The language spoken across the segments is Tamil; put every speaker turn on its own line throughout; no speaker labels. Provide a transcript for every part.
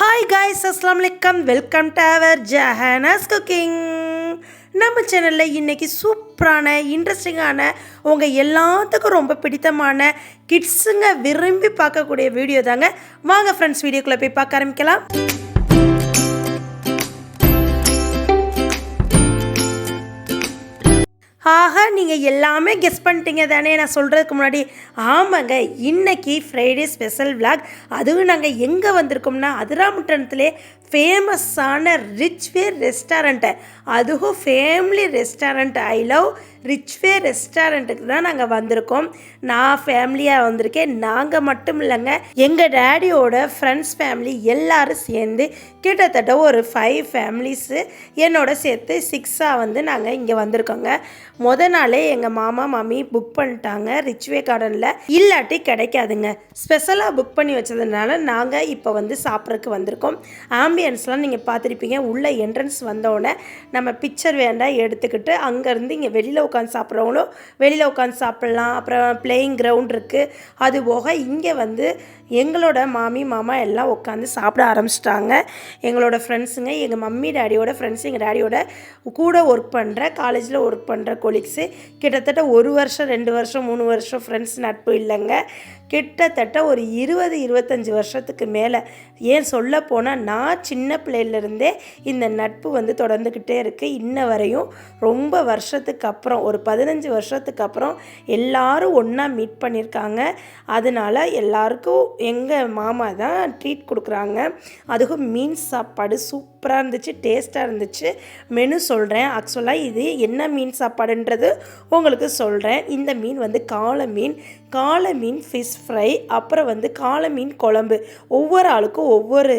ஹாய் காய்ஸ் அஸ்லாம் வலைக்கம் welcome to our Jahana's cooking நம்ம சேனலில் இன்றைக்கி சூப்பரான இன்ட்ரெஸ்டிங்கான உங்கள் எல்லாத்துக்கும் ரொம்ப பிடித்தமான கிட்ஸுங்க விரும்பி பார்க்கக்கூடிய வீடியோ தாங்க. வாங்க ஃப்ரெண்ட்ஸ் வீடியோக்குள்ளே போய் பார்க்க ஆரம்பிக்கலாம். நீங்கள் எல்லாமே கெஸ் பண்ணிட்டீங்க தானே? நான் சொல்கிறதுக்கு முன்னாடி ஆமாங்க இன்றைக்கி ஃப்ரைடே ஸ்பெஷல் விளாக் அதுவும் நாங்கள் எங்கே வந்திருக்கோம்னா அதிராமுட்டணத்துலே ஃபேமஸான ரிச்வே ரெஸ்டாரண்ட்டு அதுவும் family restaurant I love Richway ரெஸ்டாரண்ட்டுக்கு தான் நாங்கள் வந்திருக்கோம். நான் ஃபேமிலியாக வந்திருக்கேன். நாங்கள் மட்டும் இல்லைங்க. எங்கள் டேடியோட ஃப்ரெண்ட்ஸ் ஃபேமிலி எல்லோரும் சேர்ந்து கிட்டத்தட்ட ஒரு ஃபைவ் ஃபேமிலிஸு என்னோட சேர்த்து சிக்ஸாக வந்து நாங்கள் இங்கே வந்திருக்கோங்க. முத நாளே எங்கள் மாமா மாமி புக் பண்ணிட்டாங்க ரிச்வே கார்டனில் இல்லாட்டி கிடைக்காதுங்க. ஸ்பெஷலாக புக் பண்ணி வச்சதுனால நாங்கள் இப்போ வந்து சாப்பிட்றதுக்கு வந்திருக்கோம். ஆம்பியன்ஸ்லாம் நீங்கள் பார்த்துருப்பீங்க. உள்ளே என்ட்ரன்ஸ் வந்தோடனே நம்ம பிக்சர் வேண்டாம் எடுத்துக்கிட்டு அங்கேருந்து இங்கே வெளியில் உட்காந்து சாப்பிட்றவங்களும் வெளியில் உட்காந்து சாப்பிட்லாம். அப்புறம் பிளேயிங் கிரவுண்ட் இருக்குது அது போக இங்கே வந்து எங்களோட மாமி மாமா எல்லாம் உட்காந்து சாப்பிட ஆரம்பிச்சிட்டாங்க. எங்களோட ஃப்ரெண்ட்ஸுங்க எங்கள் மம்மி டேடியோட ஃப்ரெண்ட்ஸ் எங்கள் டேடியோட கூட ஒர்க் பண்ணுற காலேஜில் ஒர்க் பண்ணுற கொலீக்ஸு கிட்டத்தட்ட ஒரு வருஷம் ரெண்டு வருஷம் மூணு வருஷம் ஃப்ரெண்ட்ஸ் நட்பு இல்லைங்க. கிட்டத்தட்ட ஒரு இருபது இருபத்தஞ்சி வருஷத்துக்கு மேலே. ஏன் சொல்ல போனால் நான் சின்ன பிள்ளையிலேருந்தே இந்த நட்பு வந்து தொடர்ந்துக்கிட்டே இருக்குது இன்ன வரையும் ரொம்ப வருஷத்துக்கு அப்புறம் ஒரு பதினஞ்சு வருஷத்துக்கு அப்புறம் எல்லாரும் ஒன்றா மீட் பண்ணியிருக்காங்க அதனால் எல்லாருக்கும் எங்கள் மாமா தான் ட்ரீட் கொடுக்குறாங்க. அதுவும் மீன் சாப்பாடு சூப் சூப்பராக இருந்துச்சு டேஸ்ட்டாக இருந்துச்சு. மெனு சொல்கிறேன் ஆக்சுவலாக இது என்ன மீன் சாப்பாடுன்றது உங்களுக்கு சொல்கிறேன் இந்த மீன் வந்து காளை மீன். காளை மீன் ஃபிஷ் ஃப்ரை அப்புறம் வந்து காளை மீன் குழம்பு. ஒவ்வொரு ஆளுக்கும் ஒவ்வொரு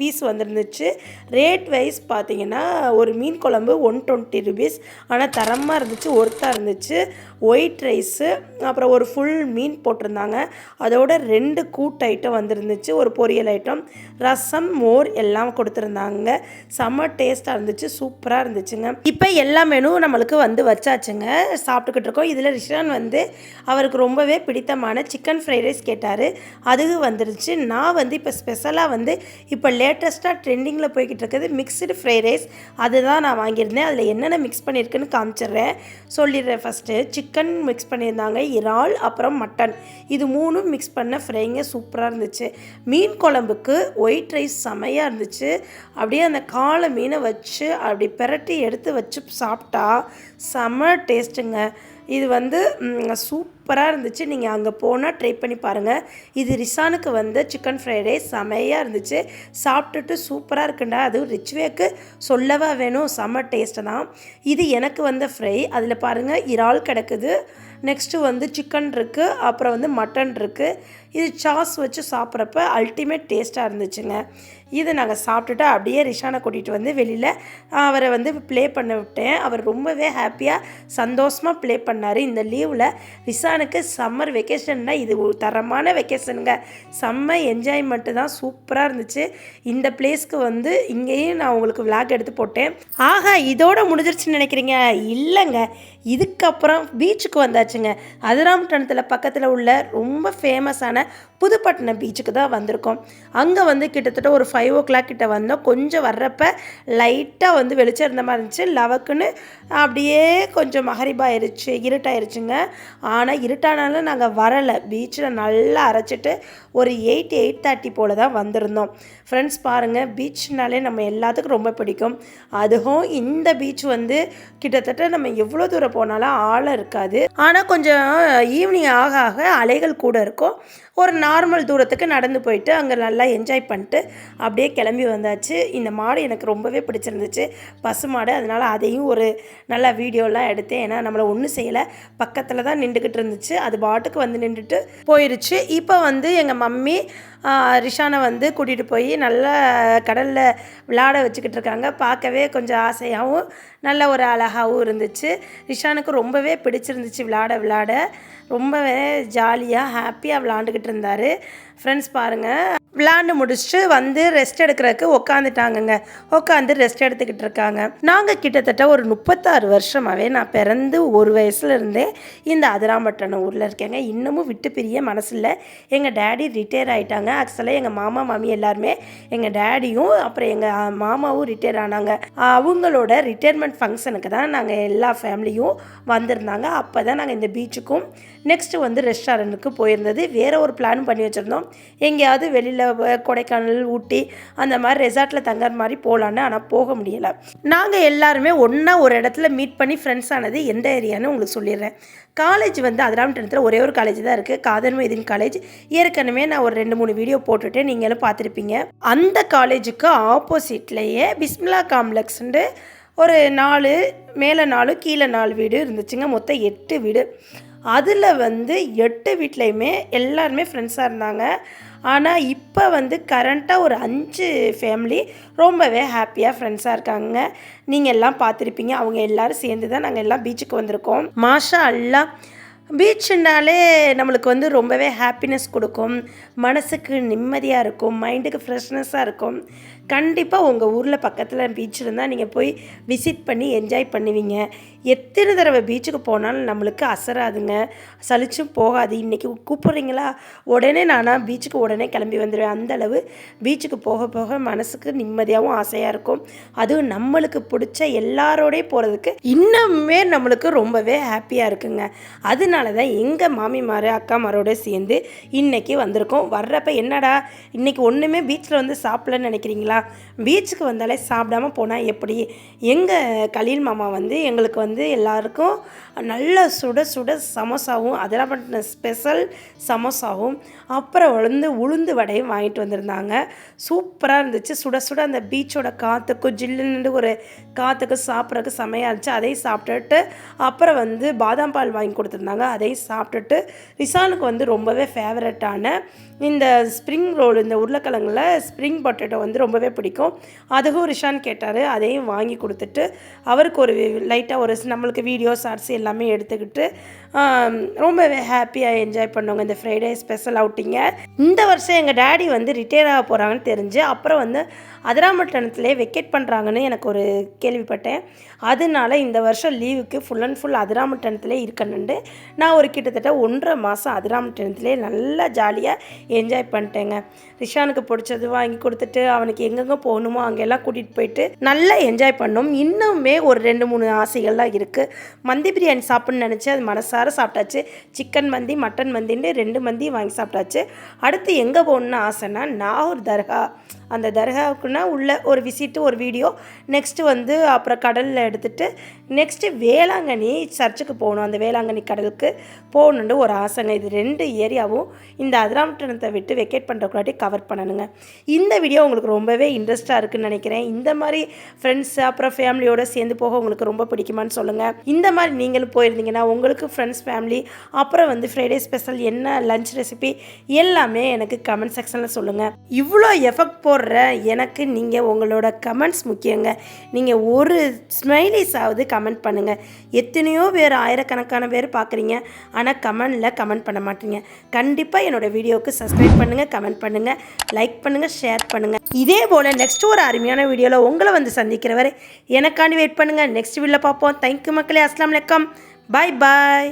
பீஸ் வந்துருந்துச்சு. ரேட் வைஸ் பார்த்தீங்கன்னா ஒரு மீன் குழம்பு ஒன் டுவெண்ட்டி ருபீஸ் ஆனால் தரமாக இருந்துச்சு ஒர்த்தாக இருந்துச்சு. ஒயிட் ரைஸு அப்புறம் ஒரு ஃபுல் மீன் போட்டிருந்தாங்க. அதோட ரெண்டு கூட்டு ஐட்டம் வந்துருந்துச்சு. ஒரு பொரியல் ஐட்டம் ரசம் மோர் எல்லாம் கொடுத்துருந்தாங்க. செம்ம டேஸ்ட்டாக இருந்துச்சு சூப்பராக இருந்துச்சுங்க. இப்போ எல்லா மெனுவும் நம்மளுக்கு வந்து வச்சாச்சுங்க. சாப்பிட்டுக்கிட்டு இருக்கோம். இதில் ரிஷான் வந்து அவருக்கு ரொம்பவே பிடித்தமான சிக்கன் ஃப்ரைட் ரைஸ் கேட்டார். அது வந்துருச்சு. நான் வந்து இப்போ ஸ்பெஷலாக வந்து இப்போ லேட்டஸ்ட்டாக ட்ரெண்டிங்கில் போய்கிட்டு இருக்குது. மிக்ஸ்டு ஃப்ரைட் ரைஸ் அதுதான் நான் வாங்கியிருந்தேன். அதில் என்னென்ன மிக்ஸ் பண்ணியிருக்குன்னு காமிச்சிடுறேன். சொல்லிடுறேன் ஃபஸ்ட்டு சிக்கன் மிக்ஸ் பண்ணியிருந்தாங்க. இறால் அப்புறம் மட்டன் இது மூணும் மிக்ஸ் பண்ண ஃப்ரைங்க சூப்பராக இருந்துச்சு. மீன் குழம்புக்கு ஒயிட் ரைஸ் செமையாக இருந்துச்சு. அப்படியே அந்த காலை மீனை வச்சு அப்படி பிரட்டி எடுத்து வச்சு சாப்பிட்டா செம்ம டேஸ்ட்டுங்க. இது வந்து சூப்பராக இருந்துச்சு. நீங்கள் அங்கே போனால் ட்ரை பண்ணி பாருங்கள் இது ரிசானுக்கு வந்து சிக்கன் ஃப்ரைட் ரைஸ் செமையாக இருந்துச்சு. சாப்பிட்டுட்டு சூப்பராக இருக்குண்டா. அதுவும் ரிச்வேக்கு சொல்லவா வேணும். செம்ம டேஸ்ட்டு தான். இது எனக்கு வந்த ஃப்ரை. அதில் பாருங்கள் இறால் கிடக்குது. நெக்ஸ்ட்டு வந்து சிக்கன் இருக்குது அப்புறம் வந்து மட்டன் இருக்குது இது சாஸ் வச்சு சாப்பிட்றப்ப அல்டிமேட் டேஸ்ட்டாக இருந்துச்சுங்க. இது நாங்கள் சாப்பிட்டுட்டு அப்படியே ரிஷானை கூட்டிகிட்டு வந்து வெளியில் அவரை வந்து ப்ளே பண்ண விட்டேன். அவர் ரொம்பவே ஹாப்பியாக சந்தோஷமாக ப்ளே பண்ணார். இந்த லீவில் ரிஷானுக்கு சம்மர் வெக்கேஷன்னா இது தரமான வெக்கேஷனுங்க செம்ம என்ஜாய்மெண்ட்டு தான் சூப்பராக இருந்துச்சு. இந்த பிளேஸ்க்கு வந்து இங்கேயும் நான் உங்களுக்கு விளாக் எடுத்து போட்டேன். ஆஹா இதோட முடிஞ்சிருச்சுன்னு நினைக்கிறீங்க? இல்லைங்க. இதுக்கப்புறம் பீச்சுக்கு வந்தாச்சுங்க. அதிராமட்டணத்தில் பக்கத்தில் உள்ள ரொம்ப ஃபேமஸான புதுப்பட்டினம் பீச்சுக்கு தான் வந்திருக்கோம். அங்கே வந்து கிட்டத்தட்ட ஒரு ஃபைவ் ஓ கிளாக் கிட்ட வந்தோம். கொஞ்சம் வர்றப்ப லைட்டாக வந்து வெளிச்சம் இருந்த மாதிரி இருந்துச்சு. லவக்குன்னு அப்படியே கொஞ்சம் மகரிபாயிருச்சு இருட்டாயிருச்சுங்க. ஆனால் இருட்டானாலும் நாங்கள் வரலை. பீச்சில் நல்லா அரைச்சிட்டு ஒரு எயிட் எயிட் தேர்ட்டி போல் தான் வந்திருந்தோம். ஃப்ரெண்ட்ஸ் பாருங்கள் பீச்னாலே நம்ம எல்லாத்துக்கும் ரொம்ப பிடிக்கும். அதுவும் இந்த பீச் வந்து கிட்டத்தட்ட நம்ம எவ்வளோ தூரம் போனாலும் ஆழம் இருக்காது. ஆனால் கொஞ்சம் ஈவினிங் ஆக ஆக அலைகள் கூட இருக்கும். ஒரு நார்மல் தூரத்துக்கு நடந்து போயிட்டு அங்கே நல்லா என்ஜாய் பண்ணிட்டு அப்படியே கிளம்பி வந்தாச்சு. இந்த மாடு எனக்கு ரொம்பவே பிடிச்சிருந்துச்சு. பசு மாடு அதனால் அதையும் ஒரு நல்ல வீடியோலாம் எடுத்தேன். ஏன்னா நம்மளை ஒன்றும் செய்யலை. பக்கத்தில் தான் நின்றுக்கிட்டு இருந்துச்சு. அது பாட்டுக்கு வந்து நின்றுட்டு போயிடுச்சு இப்போ வந்து எங்கள் மம்மி ரிஷானை வந்து கூட்டிகிட்டு போய் நல்லா கடலில் விளையாட வச்சுக்கிட்டு இருக்காங்க. பார்க்கவே கொஞ்சம் ஆசையாகவும் நல்ல ஒரு அழகாகவும் இருந்துச்சு. ரிஷானுக்கு ரொம்பவே பிடிச்சிருந்துச்சு விளாட விளாட. ரொம்பவே ஜாலியாக ஹாப்பியாக விளாண்டுக்கிட்டு இருந்தார். ஃப்ரெண்ட்ஸ் பாருங்கள் விளாண்டு முடிச்சுட்டு வந்து ரெஸ்ட் எடுக்கிறதுக்கு உட்காந்துட்டாங்கங்க உட்காந்து ரெஸ்ட் எடுத்துக்கிட்டு இருக்காங்க. நாங்கள் கிட்டத்தட்ட ஒரு முப்பத்தாறு வருஷமாகவே நான் பிறந்து ஒரு வயசுல இருந்தே இந்த அதிராம்பட்டினம் ஊரில் இருக்கேங்க. இன்னமும் விட்டு பிரிய மனசில் எங்கள் டேடி ரிட்டையர் ஆகிட்டாங்க ஆக்சுவலாக எங்கள் மாமா மாமி எல்லாருமே எங்கள் டேடியும் அப்புறம் எங்கள் மாமாவும் ரிட்டையர் ஆனாங்க. அவங்களோட ரிட்டையர்மெண்ட் ஃபங்க்ஷனுக்கு தான் நாங்கள் எல்லா ஃபேமிலியும் வந்திருந்தாங்க. அப்போ தான் நாங்கள் இந்த பீச்சுக்கும் நெக்ஸ்ட்டு வந்து ரெஸ்டாரண்ட்டுக்கு போயிருந்தது. வேறு ஒரு பிளான் பண்ணி வச்சுருந்தோம். எங்கேயாவது வெளியில் கொடைக்கானல் ஊட்டி அந்த மாதிரி ரெசார்ட்டில் தங்குற மாதிரி போகலான்னு ஆனால் போக முடியலை. நாங்கள் எல்லாருமே ஒன்றா ஒரு இடத்துல மீட் பண்ணி ஃப்ரெண்ட்ஸ் ஆனது எந்த ஏரியான்னு உங்களுக்கு சொல்லிடுறேன். காலேஜ் வந்து அதிராமட்டணத்தில் ஒரே ஒரு காலேஜ் தான் இருக்குது காதல் மைதீன் காலேஜ் ஏற்கனவே நான் ஒரு ரெண்டு மூணு வீடியோ போட்டுட்டு நீங்களும் பார்த்துருப்பீங்க. அந்த காலேஜுக்கு ஆப்போசிட்லேயே பிஸ்மிலா காம்ப்ளெக்ஸ்ன்ட்டு ஒரு நாலு மேலே நாலு கீழே நாலு வீடு இருந்துச்சுங்க. மொத்தம் எட்டு வீடு. அதில் வந்து எட்டு வீட்லேயுமே எல்லாருமே ஃப்ரெண்ட்ஸாக இருந்தாங்க. ஆனால் இப்போ வந்து கரண்ட்டாக ஒரு அஞ்சு ஃபேமிலி ரொம்பவே ஹாப்பியாக ஃப்ரெண்ட்ஸாக இருக்காங்க. நீங்கள் எல்லாம் பார்த்துருப்பீங்க. அவங்க எல்லோரும் சேர்ந்து தான் நாங்கள் எல்லாம் பீச்சுக்கு வந்திருக்கோம். மாஷா அல்லா பீச்சுனாலே நம்மளுக்கு வந்து ரொம்பவே ஹாப்பினஸ் கொடுக்கும். மனசுக்கு நிம்மதியாக இருக்கும். மைண்டுக்கு ஃப்ரெஷ்னஸாக இருக்கும். கண்டிப்பாக உங்கள் ஊரில் பக்கத்தில் பீச் இருந்தால் நீங்கள் போய் விசிட் பண்ணி என்ஜாய் பண்ணுவீங்க. எத்தனை தடவை பீச்சுக்கு போனாலும் நம்மளுக்கு அசராதுங்க. சலிச்சும் போகாது. இன்றைக்கி கூப்பிட்றீங்களா? உடனே நானாக பீச்சுக்கு உடனே கிளம்பி வந்துடுவேன் அந்தளவு பீச்சுக்கு போக போக மனசுக்கு நிம்மதியாகவும் ஆசையாக இருக்கும். அதுவும் நம்மளுக்கு பிடிச்ச எல்லாரோடையும் போகிறதுக்கு இன்னுமே நம்மளுக்கு ரொம்பவே ஹாப்பியாக இருக்குங்க. அதனால அதனால தான் எங்கள் மாமிமார் அக்காமாரோட சேர்ந்து இன்றைக்கி வந்திருக்கோம். வர்றப்ப என்னடா இன்றைக்கி ஒன்றுமே பீச்சில் வந்து சாப்பிடலன்னு நினைக்கிறீங்களா? பீச்சுக்கு வந்தாலே சாப்பிடாம போனால் எப்படி? எங்கள் கலீல் மாமா வந்து எங்களுக்கு வந்து எல்லாருக்கும் நல்ல சுட சுட சமோசாவும் அதெல்லாம் பண்ண ஸ்பெஷல் சமோசாவும் அப்புறம் வந்து உளுந்து வடையும் வாங்கிட்டு வந்திருந்தாங்க. சூப்பராக இருந்துச்சு. சுட சுட அந்த பீச்சோட காற்றுக்கும் ஜில்லுன்னு ஒரு காற்றுக்கு சாப்பிட்றதுக்கு செமையாக இருந்துச்சு. அதையும் சாப்பிட்டுட்டு அப்புறம் வந்து பாதாம் பால் வாங்கி கொடுத்துருந்தாங்க. அதையும் சாப்பிட்டுட்டு ரிசானுக்கு வந்து ரொம்பவே ஃபேவரட்டான இந்த ஸ்ப்ரிங் ரோல் இந்த உருளைக்கிழங்கில் ஸ்ப்ரிங் பொட்டேட்டோ வந்து ரொம்பவே பிடிக்கும். அதுவும் ரிஷான் கேட்டார் அதையும் வாங்கி கொடுத்துட்டு அவருக்கு ஒரு லைட்டாக ஒரு நம்மளுக்கு வீடியோ ஷார்ட்ஸ் எல்லாமே எடுத்துக்கிட்டு ரொம்பவே ஹாப்பியாக என்ஜாய் பண்ணுவாங்க. இந்த ஃப்ரைடே ஸ்பெஷல் அவுட்டிங்க இந்த வருஷம் எங்கள் டேடி வந்து ரிட்டையர் ஆக போகிறாங்கன்னு தெரிஞ்சு அப்புறம் வந்து அதிராமட்டணத்துலேயே வெக்கேட் பண்ணுறாங்கன்னு எனக்கு ஒரு கேள்விப்பட்டேன். அதனால இந்த வருஷம் லீவுக்கு ஃபுல் அண்ட் ஃபுல் அதிராமட்டணத்திலே இருக்கணுண்டு நான் ஒரு கிட்டத்தட்ட ஒன்றரை மாதம் அதிராமட்டணத்திலே நல்லா ஜாலியாக என்ஜாய் பண்ணிட்டேங்க. ரிஷானுக்கு பிடிச்சது வாங்கி கொடுத்துட்டு அவனுக்கு எங்கெங்கே போகணுமோ அங்கெல்லாம் கூட்டிகிட்டு போயிட்டு நல்லா என்ஜாய் பண்ணோம். இன்னுமே ஒரு ரெண்டு மூணு ஆசைகள்லாம் இருக்குது மந்தி பிரியாணி சாப்பிட்ணுன்னு நினச்சி அது மனசார சாப்பிட்டாச்சு. சிக்கன் மந்தி மட்டன் மந்தின்னு ரெண்டு மந்தியும் வாங்கி சாப்பிட்டாச்சு. அடுத்து எங்கே போகணுன்னு ஆசைன்னா நாகூர் தர்கா. அந்த தர்காவுக்குன்னா உள்ள ஒரு விசிட்டு ஒரு வீடியோ நெக்ஸ்ட்டு வந்து அப்புறம் கடலில் எடுத்துகிட்டு நெக்ஸ்ட்டு வேளாங்கண்ணி சர்ச்சுக்கு போகணும். அந்த வேளாங்கண்ணி கடலுக்கு போகணுன்னு ஒரு ஆசைங்க. இது ரெண்டு ஏரியாவும் இந்த அதிராமட்டணத்தை விட்டு வெக்கேட் பண்ணுறக்குள்ளாட்டி கவர் பண்ணணுங்க. இந்த வீடியோ உங்களுக்கு ரொம்பவே இன்ட்ரெஸ்ட்டாக இருக்குன்னு நினைக்கிறேன். இந்த மாதிரி ஃப்ரெண்ட்ஸ் அப்புறம் ஃபேமிலியோடு சேர்ந்து போக உங்களுக்கு ரொம்ப பிடிக்குமான்னு சொல்லுங்கள் இந்த மாதிரி நீங்களும் போயிருந்தீங்கன்னா உங்களுக்கு ஃப்ரெண்ட்ஸ் ஃபேமிலி அப்புறம் வந்து ஃப்ரைடே ஸ்பெஷல் என்ன லஞ்ச் ரெசிபி எல்லாமே எனக்கு கமெண்ட் செக்ஷனில் சொல்லுங்கள் இவ்வளோ எஃபெக்ட் போடுற எனக்கு நீங்கள் உங்களோட கமெண்ட்ஸ் முக்கியங்க. நீங்கள் ஒரு ஸ்மைலிஸாவது கமெண்ட் பண்ணுங்கள் எத்தனையோ பேர் ஆயிரக்கணக்கான பேர் பார்க்குறீங்க ஆனால் கமெண்டில் கமெண்ட் பண்ண மாட்டீங்க. கண்டிப்பாக என்னோடய வீடியோவுக்கு சப்ஸ்கிரைப் பண்ணுங்கள் கமெண்ட் பண்ணுங்கள் லைக் பண்ணுங்கள் ஷேர் பண்ணுங்கள் இதே போல் நெக்ஸ்ட் ஒரு அருமையான வீடியோவில் உங்களை வந்து சந்திக்கிற வரை எனக்காண்டி வெயிட் பண்ணுங்கள் நெக்ஸ்ட் வீடியோவில் பார்ப்போம். தேங்க்யூ மக்களே. அஸ்லாம் வலைக்கம் பாய் பாய்